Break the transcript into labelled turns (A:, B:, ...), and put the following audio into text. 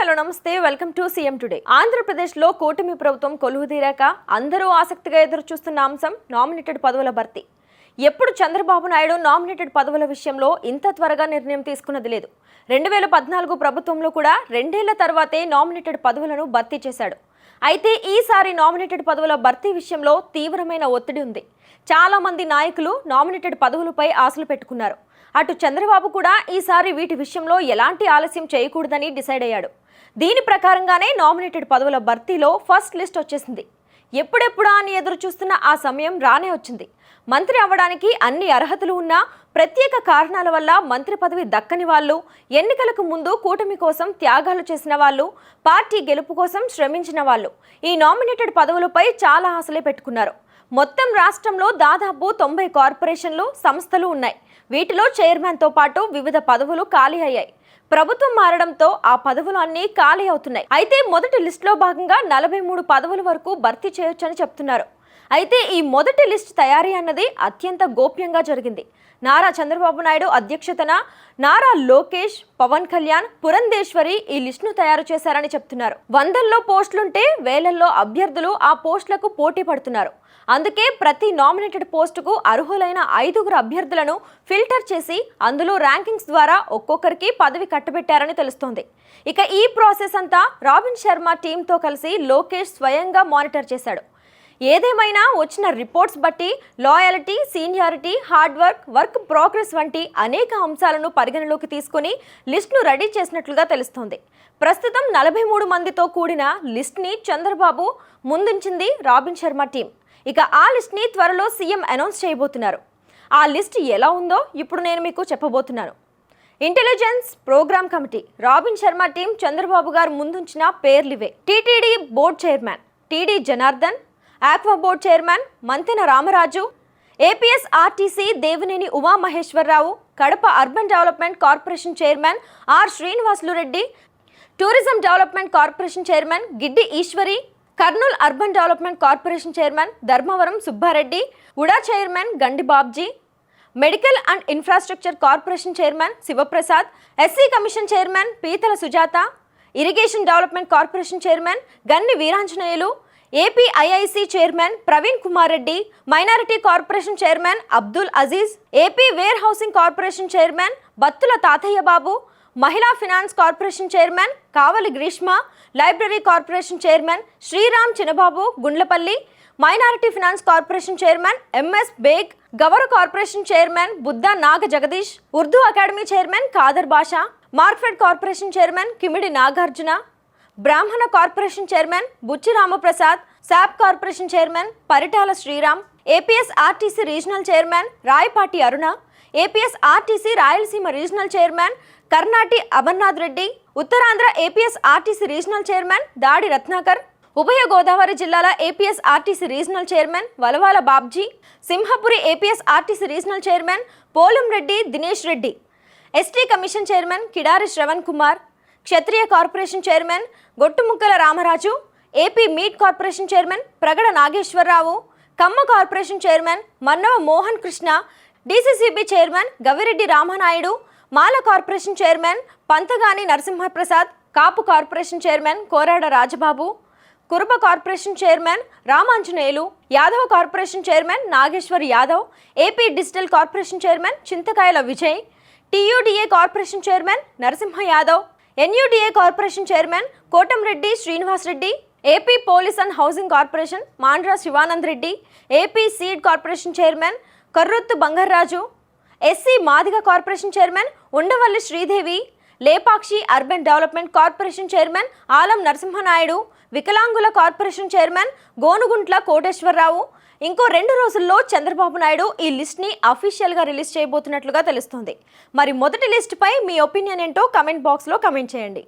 A: Hello namaste. Welcome to CM today. ఆంధ్రప్రదేశ్లో కూటమి ప్రభుత్వం కొలువుదీరాక అందరూ ఆసక్తిగా ఎదురు చూస్తున్న అంశం నామినేటెడ్ పదవుల భర్తీ. ఎప్పుడు చంద్రబాబు నాయుడు నామినేటెడ్ పదవుల విషయంలో ఇంత త్వరగా నిర్ణయం తీసుకున్నది లేదు. రెండు వేల పద్నాలుగు ప్రభుత్వంలో కూడా రెండేళ్ళ తర్వాతే నామినేటెడ్ పదవులను భర్తీ చేశాడు. అయితే ఈసారి నామినేటెడ్ పదవుల భర్తీ విషయంలో తీవ్రమైన ఒత్తిడి ఉంది. చాలా మంది నాయకులు నామినేటెడ్ పదవులపై ఆశలు పెట్టుకున్నారు. అటు చంద్రబాబు కూడా ఈసారి వీటి విషయంలో ఎలాంటి ఆలస్యం చేయకూడదని డిసైడ్ అయ్యాడు. దీని ప్రకారంగానే నామినేటెడ్ పదవుల భర్తీలో ఫస్ట్ లిస్ట్ వచ్చేసింది. ఎప్పుడెప్పుడా అని ఎదురు చూస్తున్న ఆ సమయం రానే వచ్చింది. మంత్రి అవ్వడానికి అన్ని అర్హతలు ఉన్నా ప్రత్యేక కారణాల వల్ల మంత్రి పదవి దక్కని వాళ్ళు ఎన్నికలకు ముందు కూటమి కోసం త్యాగాలు చేసిన వాళ్ళు పార్టీ గెలుపు కోసం శ్రమించిన వాళ్ళు ఈ నామినేటెడ్ పదవులపై చాలా ఆశలే పెట్టుకున్నారు. మొత్తం రాష్ట్రంలో దాదాపు తొంభై కార్పొరేషన్లు సంస్థలు ఉన్నాయి. వీటిలో చైర్మన్తో పాటు వివిధ పదవులు ఖాళీ అయ్యాయి. ప్రభుత్వం మారడంతో ఆ పదవులు అన్నీ ఖాళీ అవుతున్నాయి. అయితే మొదటి లిస్టులో భాగంగా నలభై మూడు పదవుల వరకు భర్తీ చేయొచ్చని చెప్తున్నారు. అయితే ఈ మొదటి లిస్ట్ తయారీ అన్నది అత్యంత గోప్యంగా జరిగింది. నారా చంద్రబాబు నాయుడు అధ్యక్షతన నారా లోకేష్ పవన్ కళ్యాణ్ పురంధేశ్వరి ఈ లిస్టును తయారు చేశారని చెప్తున్నారు. వందల్లో పోస్టులుంటే వేలల్లో అభ్యర్థులు ఆ పోస్టులకు పోటీ పడుతున్నారు. అందుకే ప్రతి నామినేటెడ్ పోస్టుకు అర్హులైన ఐదుగురు అభ్యర్థులను ఫిల్టర్ చేసి అందులో ర్యాంకింగ్స్ ద్వారా ఒక్కొక్కరికి పదవి కట్టబెట్టారని తెలుస్తోంది. ఇక ఈ ప్రాసెస్ అంతా రాబిన్ శర్మ టీంతో కలిసి లోకేష్ స్వయంగా మానిటర్ చేశాడు. ఏదేమైనా వచ్చిన రిపోర్ట్స్ బట్టి loyalty seniority hard work work progress వంటి అనేక అంశాలను పరిగణలోకి తీసుకుని లిస్టును రెడీ చేసినట్లుగా తెలుస్తోంది. ప్రస్తుతం నలభై మూడు మందితో కూడిన లిస్ట్ని చంద్రబాబు ముందుంచింది రాబిన్ శర్మ టీం. ఇక ఆ లిస్ట్ని త్వరలో సీఎం అనౌన్స్ చేయబోతున్నారు. ఆ లిస్ట్ ఎలా ఉందో ఇప్పుడు నేను మీకు చెప్పబోతున్నాను. Intelligence programme committee Robin Sharma team Chandrababu garu ముందుంచిన పేర్లివే TTD board chairman TD Janardhan aqua board chairman Mantena Ramaraju APS RTC Devineni Umamaheswararao Kadapa urban development corporation chairman R Srinivasulu Reddy tourism development corporation chairman Giddi Eswari Kurnool urban development corporation chairman Dharmavaram Subbareddy UDA chairman Gandi Babji medical and infrastructure corporation chairman Sivaprasad SC commission chairman Peethala Sujatha irrigation development corporation chairman Ganni Veeranjaneyulu AP IIC chairman Praveen Kumar Reddy minority corporation chairman Abdul Aziz AP warehousing corporation chairman Battula Tatayya Babu Mahila finance corporation chairman Kavali Greeshma library corporation chairman Sriram Chinababu Gundlapalli minority finance corporation chairman M S Baig Gavara corporation chairman Buddha Naga Jagadish Urdu academy chairman Khader Basha Markfed corporation chairman Kimidi Nagarjuna Brahmana corporation chairman Buchi Ramprasad SAAP corporation chairman Paritala Sriram APS RTC regional chairman Rayapati Aruna APS RTC Rayalaseema regional chairman Karnati Amarnath Reddy Uttarandhra APS RTC regional chairman Dadi Ratnakar ఉభయ గోదావరి జిల్లాల APS RTC regional chairman Valavala Babji Simhapuri APS RTC regional chairman Polam Reddy Dinesh Reddy ST commission chairman Kidari Sravan Kumar Kshatriya corporation chairman Gottumukkala Ramaraju AP meat corporation chairman Pragada Nageswararao Kamma corporation chairman Mannava Mohan Krishna DCCB chairman Gavireddy Ramanaidu Mala corporation chairman Pantagani Narasimhaprasad Kapu corporation chairman Korada Rajababu Kuruba corporation chairman Ramanjaneyulu Yadav corporation chairman Nageswar Yadav AP digital corporation chairman Chintakayala Vijay TUDA corporation chairman Narasimha Yadav NUDA corporation chairman Kotamreddy Srinivas Reddy AP police and housing corporation Mandra Sivanand Reddy AP seed corporation chairman Karrotu Bangaraju SC Madiga corporation chairman Undavalli Sridevi Lepakshi urban development corporation chairman Alam Narasimhanaidu వికలాంగుల corporation chairman Gonuguntla Koteswararao ఇంకో రెండు రోజుల్లో చంద్రబాబు నాయుడు ఈ లిస్ట్ని అఫీషియల్గా release చేయబోతున్నట్లుగా తెలుస్తుంది. మరి మొదటి లిస్ట్పై మీ ఒపీనియన్ ఏంటో కమెంట్ బాక్స్లో కమెంట్ చేయండి.